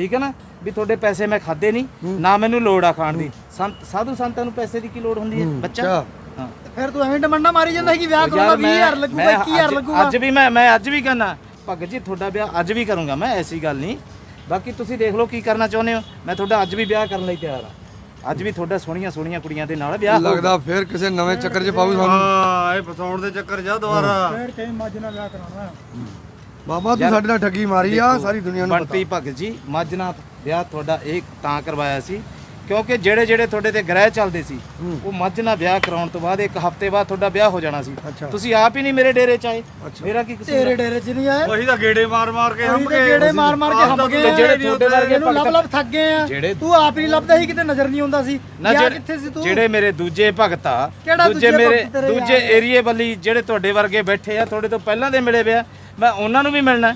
ਠੀਕ ਹੈ ਨਾ? ਵੀ ਤੁਹਾਡੇ ਪੈਸੇ ਮੈਂ ਖਾਦੇ ਨਹੀਂ ਨਾ ਮੈਨੂੰ ਲੋੜ ਆ ਖਾਣ ਦੀ। ਸੰਤ ਸਾਧੂ ਸੰਤਾਂ ਨੂੰ ਪੈਸੇ ਦੀ ਕੀ ਲੋੜ ਹੁੰਦੀ ਹੈ? ਬੱਚਾ? ਫਿਰ ਤੂੰ ਐਵੇਂ ਡਮੰਡਾ ਮਾਰੀ ਜਾਂਦਾ ਕਿ ਵਿਆਹ ਮੈਂ 20000 ਲੱਗੂਗਾ ਮੈਂ 21000 ਅੱਜ- ਲੱਗੂਗਾ। ਅੱਜ ਵੀ ਮੈਂ ਮੈਂ ਅੱਜ ਵੀ ਕਰਨਾ ਭਗਤ ਜੀ ਤੁਹਾਡਾ ਵਿਆਹ ਅੱਜ ਵੀ ਕਰੂੰਗਾ ਮੈਂ ਐਸੀ ਗੱਲ ਨਹੀਂ। ਬਾਕੀ ਤੁਸੀਂ ਦੇਖ ਲਓ ਕੀ ਕਰਨਾ ਚਾਹੁੰਦੇ ਹੋ। ਮੈਂ ਤੁਹਾਡਾ ਅੱਜ ਵੀ ਵਿਆਹ ਕਰਨ ਲਈ ਤਿਆਰ ਆ। ਅੱਜ ਵੀ ਤੁਹਾਡਾ ਸੋਹਣੀਆਂ ਸੋਹਣੀਆਂ ਕੁੜੀਆਂ ਦੇ ਨਾਲ ਵਿਆਹ। ਲੱਗਦਾ ਫਿਰ ਕਿਸੇ ਨਵੇਂ ਚੱਕਰ 'ਚ ਪਾਉ ਸਾਨੂੰ। ਹਾਂ ਇਹ ਫਸਾਉਣ ਦੇ ਚੱਕਰ ਜਾ ਦੁਬਾਰਾ। ਫਿਰ ਕਹੀਂ ਮੱਝ ਨਾਲ ਵਿਆਹ ਕਰਾਉਣਾ। ਬਾਬਾ ਤੂੰ ਸਾਡੇ ਨਾਲ ਠੱਗੀ ਮਾਰੀ ਆ ਸਾਰੀ ਦੁਨੀਆ ਨੂੰ ਪਤਾ। ਬੰਟੀ ਭਗਤ ਜੀ ਮੱਝਨਾਥ ਵਿਆਹ ਤੁਹਾਡਾ ਇਹ ਤਾਂ ਕਰਵਾਇਆ ਸੀ। ਕਿਉਂਕਿ ਜਿਹੜੇ ਜਿਹੜੇ ਤੁਹਾਡੇ ਤੇ ਗ੍ਰਹਿ ਚੱਲਦੇ ਸੀ ਉਹ ਮੱਝ ਨਾਲ ਵਿਆਹ ਕਰਾਉਣ ਤੋਂ ਬਾਅਦ ਇੱਕ ਹਫ਼ਤੇ ਬਾਅਦ ਤੁਹਾਡਾ ਵਿਆਹ ਹੋ ਜਾਣਾ ਸੀ। ਅੱਛਾ। ਤੁਸੀਂ ਆਪ ਹੀ ਨਹੀਂ ਮੇਰੇ ਡੇਰੇ ਚ ਆਏ। ਮੇਰਾ ਕੀ ਕਸੂਰ ਤੇਰੇ ਡੇਰੇ 'ਚ ਨਹੀਂ ਆਏ ਉਹੀ ਤਾਂ ਗੇੜੇ ਮਾਰ ਮਾਰ ਕੇ ਤੇ ਗਏ। ਗੇੜੇ ਮਾਰ ਮਾਰ ਕੇ ਹੰਬ ਗਏ ਤੇ। ਜਿਹੜੇ ਤੁਹਾਡੇ ਵਰਗੇ ਇਹਨੂੰ ਲੱਭ ਲੱਭ ਥੱਕ ਗਏ ਆ। ਜਿਹੜੇ- ਤੂੰ ਆਪ ਹੀ ਲੱਭਦਾ ਸੀ ਕਿਤੇ ਨਜ਼ਰ ਨਹੀਂ ਆਉਂਦਾ ਸੀ। ਨਾ ਯਾਰ ਕਿੱਥੇ ਸੀ ਤੂੰ? ਜਿਹੜੇ ਮੇਰੇ ਦੂਜੇ ਭਗਤ ਆ ਕਿਹੜਾ ਦੂਜੇ ਭਗਤ ਤੇਰੇ ਦੂਜੇ ਯਾਰ? ਏਰੀਏ ਵੱਲੀ ਜਿਹੜੇ ਤੁਹਾਡੇ ਵਰਗੇ ਬੈਠੇ ਆ ਤੁਹਾਡੇ ਤੋਂ ਪਹਿਲਾਂ ਦੇ ਮਿਲੇ ਪਿਆ ਮੈਂ ਉਹਨਾਂ ਨੂੰ ਵੀ ਮਿਲਣਾ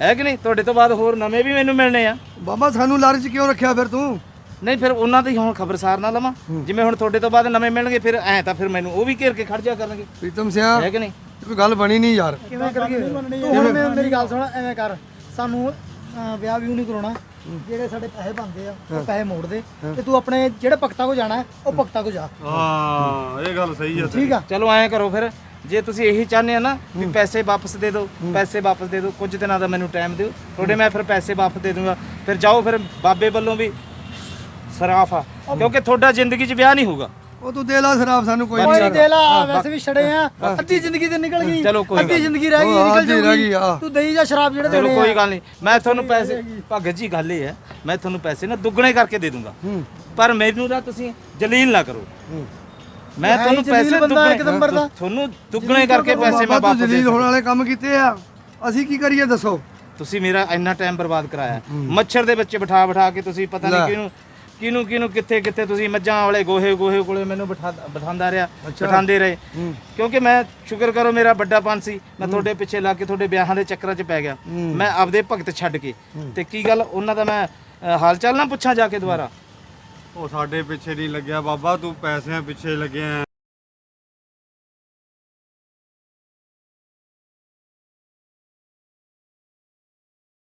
ਹੈ। ਕਿ ਨਹੀਂ? ਤੁਹਾਡੇ ਤੋਂ ਬਾਅਦ ਹੋਰ ਨਵੇਂ ਵੀ ਮੈਨੂੰ ਮਿਲਣੇ ਆ। ਬਾਬਾ ਸਾਨੂੰ ਲਾਰੇ 'ਚ ਕਿਉਂ ਰੱਖਿਆ ਫਿਰ ਤੂੰ? ਨਹੀਂ ਫਿਰ ਉਹਨਾਂ ਦੀ ਹੁਣ ਖਬਰਸਾਰ ਨਾ ਲਵਾਂ। ਜਿਵੇਂ ਹੁਣ ਤੁਹਾਡੇ ਤੋਂ ਬਾਅਦ ਨਵੇਂ ਮਿਲਣਗੇ ਫਿਰ ਐ ਤਾਂ ਫਿਰ ਮੈਨੂੰ ਉਹ ਵੀ ਘੇਰ ਕੇ ਖੜ ਜਾ ਕਰਨਗੇ। ਪ੍ਰੀਤਮ ਸਿਆ ਹੈ ਕਿ ਨਹੀਂ? ਕੋਈ ਗੱਲ ਬਣੀ ਨਹੀਂ ਯਾਰ। ਕਿਵੇਂ ਕਰੀਏ? ਤੂੰ ਹੁਣ ਮੈਂ- ਮੇਰੀ ਗੱਲ ਸੁਣ ਐਵੇਂ ਕਰ। ਸਾਨੂੰ ਅਹ, ਵਿਆਹ ਵੀ ਨਹੀਂ ਕਰਾਉਣਾ। ਜਿਹੜੇ ਸਾਡੇ ਪੈਸੇ ਬਣਦੇ ਆ ਉਹ ਪੈਸੇ ਮੋੜ ਦੇ ਤੇ ਤੂੰ ਆਪਣੇ ਜਿਹੜੇ ਭਗਤਾਂ ਕੋ ਜਾਣਾ ਹੈ, ਉਹ ਭਗਤਾਂ ਕੋ ਜਾ। ਹਾਂ ਇਹ ਗੱਲ ਸਹੀ ਆ ਠੀਕ ਆ? ਚਲੋ ਐਂ ਕਰੋ ਫਿਰ। ਜੇ ਤੁਸੀਂ ਇਹੀ ਚਾਹੁੰਦੇ ਆ ਨਾ ਵੀ ਪੈਸੇ ਵਾਪਸ ਦੇ ਦਿਓ ਪੈਸੇ ਵਾਪਸ ਦੇ ਦਿਓ ਕੁਝ ਦਿਨਾਂ ਦਾ ਮੈਨੂੰ ਟਾਈਮ ਦਿਓ। ਤੁਹਾਡੇ ਮੈਂ ਫਿਰ ਪੈਸੇ ਵਾਪਸ ਦੇ ਦੂੰਗਾ। ਫਿਰ ਜਾਓ ਫਿਰ ਬਾਬੇ ਵੱਲੋਂ ਵੀ ਸਰਾਫ ਆ। ਕਿਉਂਕਿ ਤੁਹਾਡਾ ਜ਼ਿੰਦਗੀ 'ਚ ਵਿਆਹ ਨਹੀਂ ਹੋਊਗਾ। ਉਹ ਤੂੰ ਦੇ ਲਾ ਸ਼ਰਾਬ ਸਾਨੂੰ ਕੋਈ ਕੋਈ ਨਹੀਂ ਦੇ ਲਾ ਵੈਸੇ ਵੀ ਛੜੇ ਆ। ਅੱਧੀ ਜ਼ਿੰਦਗੀ ਤੇ ਨਿਕਲ ਗਈ। ਚਲੋ ਕੋਈ ਅੱਧੀ ਗੱਲ ਜ਼ਿੰਦਗੀ ਰਹਿ ਗਈ ਨਿਕਲ ਆ। ਤੂੰ ਦੇਈ ਜਾ ਸ਼ਰਾਬ ਜਿਹੜੇ ਚਲੋ ਦੇਣੇ ਕੋਈ ਆ। ਗੱਲ ਨਹੀਂ। ਮੈਂ ਤੁਹਾਨੂੰ ਪੈਸੇ ਭਗਤ ਜੀ ਗੱਲ ਇਹ ਹੈ। ਮੈਂ ਤੁਹਾਨੂੰ ਪੈਸੇ ਨਾ ਦੁੱਗਣੇ ਕਰਕੇ ਦੇ ਦੂੰਗਾ। ਪਰ ਮੈਨੂੰ ਨਾ ਤੁਸੀਂ ਜਲੀਲ ਨਾ ਕਰੋ। ਮੈਂ ਹੈ ਤੁਹਾਨੂੰ ਜਲੀਲ ਪੈਸੇ ਬੰਦਾ ਦੁੱਗਣੇ ਇੱਕ ਨੰਬਰ ਦਾ। ਤੁਹਾਨੂੰ ਦੁੱਗਣੇ ਕਰਕੇ ਪੈਸੇ ਮੈਂ ਵਾਪਸ ਦੇ ਜਲੀਲ ਹੋਣ। ਵਾਲੇ ਕੰਮ ਕੀਤੇ ਆ। ਅਸੀਂ ਕੀ ਕਰੀਏ ਦੱਸੋ? ਤੁਸੀਂ ਮੇਰਾ ਇੰਨਾ ਟਾਈਮ ਬਰਬਾਦ ਕਰਾਇਆ। ਮੱਛਰ ਦੇ ਬੱਚੇ ਬਿਠਾ ਬਿਠਾ ਕੇ ਤੁਸੀਂ ਪਤਾ ਨਹੀਂ। ਕਿਹਨੂੰ ਕਿਹਨੂੰ ਕਿਹਨੂੰ ਕਿੱਥੇ ਕਿੱਥੇ ਤੁਸੀਂ ਮੱਝਾਂ ਵਾਲੇ ਗੋਹੇ ਗੋਹੇ ਕੋਲੇ ਮੈਨੂੰ ਬਿਠਾ ਬਿਠਾਉਂਦਾ ਰਿਹਾ ਬਿਠਾਉਂਦੇ ਰਹੇ। ਕਿਉਂਕਿ ਮੈਂ ਸ਼ੁਕਰ ਕਰੋ ਮੇਰਾ ਵੱਡਾ ਪੰਨ ਸੀ। ਮੈਂ ਤੁਹਾਡੇ ਪਿੱਛੇ ਲੱਗ ਕੇ ਤੁਹਾਡੇ ਵਿਆਹਾਂ ਦੇ ਚੱਕਰਾਂ 'ਚ ਪੈ ਗਿਆ। ਮੈਂ ਆਪਦੇ ਭਗਤ ਛੱਡ ਕੇ। ਤੇ ਕੀ ਗੱਲ ਉਹਨਾਂ ਦਾ ਮੈਂ ਅ, ਹਾਲ ਚਾਲ ਨਾ ਪੁੱਛਾਂ ਜਾ ਕੇ ਦੁਬਾਰਾ? ਉਹ ਸਾਡੇ ਪਿੱਛੇ ਨਹੀਂ ਲੱਗਿਆ। ਬਾਬਾ ਤੂੰ ਪੈਸਿਆਂ ਪਿੱਛੇ ਲੱਗਿਆ